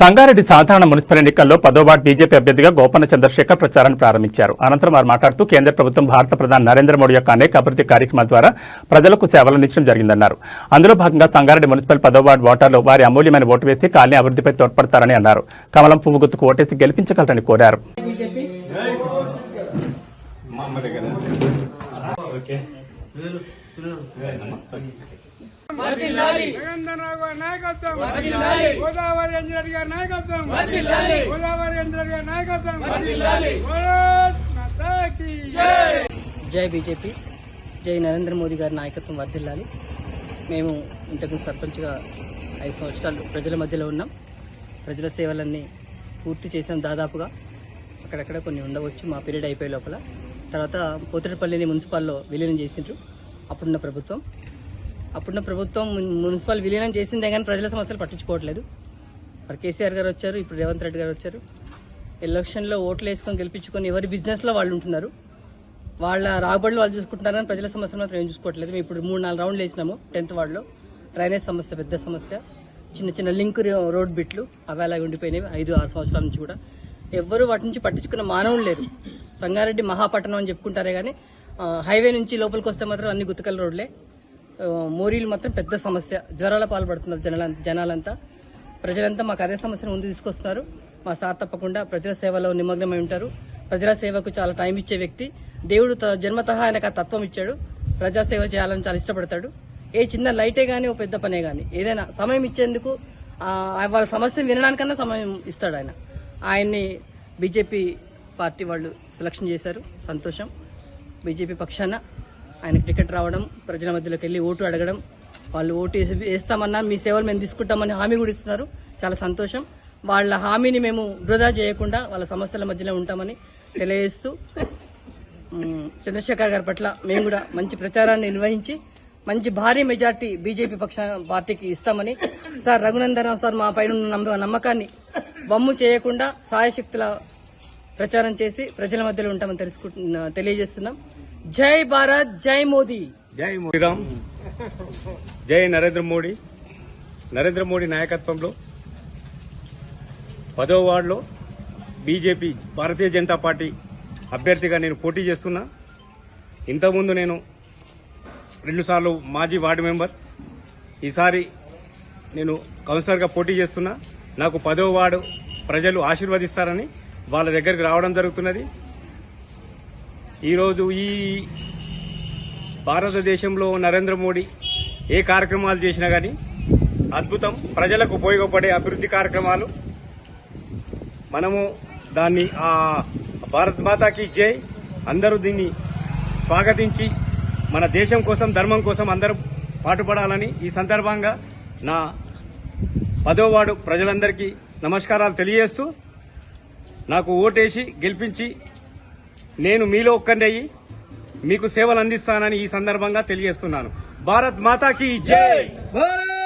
సంగారెడ్డి సాధారణ మున్సిపల్ ఎన్నికల్లో పదో వార్డు బీజేపీ అభ్యర్థిగా గోపన్న చంద్రశేఖర్ ప్రచారాన్ని ప్రారంభించారు. అనంతరం వారు మాట్లాడుతూ కేంద్ర ప్రభుత్వం భారత ప్రధాని నరేంద్ర మోడీ యొక్క అనేక అభివృద్ధి కార్యక్రమాల ద్వారా ప్రజలకు సేవలు అందించడం జరిగిందన్నారు. అందులో భాగంగా సంగారెడ్డి మున్సిపల్ పదో వార్డు ఓటర్లు వారి అమూల్యమైన ఓటు వేసి కాలనీ అభివృద్ధిపై తోడ్పడతారని అన్నారు. కమలం పువ్వు గుర్తుకు ఓటేసి గెలిపించగలరని కోరారు. గారి నాయకత్వం గోదావరి అంజరెడ్డి గారి నాయకత్వం. గోదావరి అంజరెడ్డి గారి నాయకత్వం. జై. బీజేపీ. జై నరేంద్ర మోదీ గారి నాయకత్వం వర్ధిల్లాలి మేము ఇంతకు సర్పంచ్గా ఐదు సంవత్సరాలు ప్రజల మధ్యలో ఉన్నాం. ప్రజల సేవలన్నీ పూర్తి చేసాం దాదాపుగా. అక్కడక్కడ కొన్ని ఉండవచ్చు మా పీరియడ్ అయిపోయే లోపల. తర్వాత పోతటిపల్లిని మున్సిపాల్లో విలీనం చేసిండ్రు. అప్పుడున్న ప్రభుత్వం. అప్పుడున్న ప్రభుత్వం మున్సిపల్ విలీనం చేసిందే కానీ ప్రజల సమస్యలు పట్టించుకోవట్లేదు. మరి కేసీఆర్ గారు వచ్చారు ఇప్పుడు రేవంత్ రెడ్డి గారు వచ్చారు. ఎలక్షన్లో ఓట్లు వేసుకొని గెలిపించుకొని ఎవరి బిజినెస్లో వాళ్ళు ఉంటున్నారు. వాళ్ళ రాబడులు వాళ్ళు చూసుకుంటున్నారని ప్రజల సమస్యలు మాత్రం ఏం చూసుకోవట్లేదు. మేము ఇప్పుడు మూడు నాలుగు రౌండ్లు వేసినాము టెన్త్ వార్డులో. డ్రైనేజ్ సమస్య పెద్ద సమస్య. చిన్న చిన్న లింక్ రోడ్ బిట్లు అవి అలాగే ఉండిపోయినాయి ఐదు ఆరు సంవత్సరాల నుంచి కూడా. ఎవ్వరూ వాటి నుంచి పట్టించుకున్న మానవులు లేరు. సంగారెడ్డి మహాపట్టణం అని చెప్పుకుంటారే కానీ హైవే నుంచి లోపలికి వస్తే మాత్రం అన్ని గుత్తకల రోడ్లే. మోరీలు మాత్రం పెద్ద సమస్య. జ్వరాల పాల్పడుతున్నారు జనాల జనాలంతా. ప్రజలంతా మాకు అదే సమస్యను ముందు తీసుకొస్తున్నారు. మా సార్ తప్పకుండా ప్రజల సేవలో నిమగ్నమై ఉంటారు. ప్రజల సేవకు చాలా టైం ఇచ్చే వ్యక్తి. దేవుడు త- ఆయనకు ఆ తత్వం ఇచ్చాడు. ప్రజాసేవ చేయాలని చాలా ఇష్టపడతాడు. ఏ చిన్న లైటే కానీ ఓ పెద్ద పనే కానీ ఏదైనా సమయం ఇచ్చేందుకు వాళ్ళ సమస్యను వినడానికన్నా సమయం ఇస్తాడు ఆయన. ఆయన్ని బీజేపీ పార్టీ వాళ్ళు సెలక్షన్ చేశారు. సంతోషం. బీజేపీ పక్షాన ఆయనకు టికెట్ రావడం ప్రజల మధ్యలోకి వెళ్ళి ఓటు అడగడం వాళ్ళు ఓటు వేసి- వేస్తామన్నా మీ సేవలు మేము తీసుకుంటామని హామీ కూడా ఇస్తున్నారు. చాలా సంతోషం. వాళ్ళ హామీని మేము వృధా చేయకుండా వాళ్ళ సమస్యల మధ్యలో ఉంటామని తెలియజేస్తూ చంద్రశేఖర్ గారి పట్ల మేము కూడా మంచి ప్రచారాన్ని నిర్వహించి మంచి భారీ మెజార్టీ బీజేపీ పక్ష పార్టీకి ఇస్తామని సార్ రఘునందనరావు సార్ మా పైన నమ్మ- నమ్మకాన్ని బొమ్ము చేయకుండా సాయశక్తుల ప్రచారం చేసి ప్రజల మధ్యలో ఉంటామని తెలుసుకుంటున్నా తెలియజేస్తున్నాం. జై భారత్ జై మోదీ. జై శ్రీరామ్ జై నరేంద్ర మోడీ. నరేంద్ర మోడీ నాయకత్వంలో పదో వార్డులో బీజేపీ భారతీయ జనతా పార్టీ అభ్యర్థిగా నేను పోటీ చేస్తున్నా. ఇంతకుముందు నేను రెండుసార్లు మాజీ వార్డు మెంబర్. ఈసారి నేను కౌన్సిలర్గా పోటీ చేస్తున్నా. నాకు పదో వార్డు ప్రజలు ఆశీర్వదిస్తారని వాళ్ళ దగ్గరికి రావడం జరుగుతున్నది. ఈరోజు ఈ భారతదేశంలో నరేంద్ర మోడీ ఏ కార్యక్రమాలు చేసినా కానీ అద్భుతం. ప్రజలకు ఉపయోగపడే అభివృద్ధి కార్యక్రమాలు. మనము దాన్ని ఆ భారత్ మాతాకి జై. అందరూ దీన్ని స్వాగతించి మన దేశం కోసం ధర్మం కోసం అందరూ పాటుపడాలని ఈ సందర్భంగా నా పదోవాడు ప్రజలందరికీ నమస్కారాలు తెలియజేస్తూ నాకు ఓటేసి గెలిపించి నేను మీలో ఒక్కరినయ్యి మీకు సేవలు అందిస్తానని ఈ సందర్భంగా తెలియజేస్తున్నాను. భారత్ మాతాకి జై! భారత్!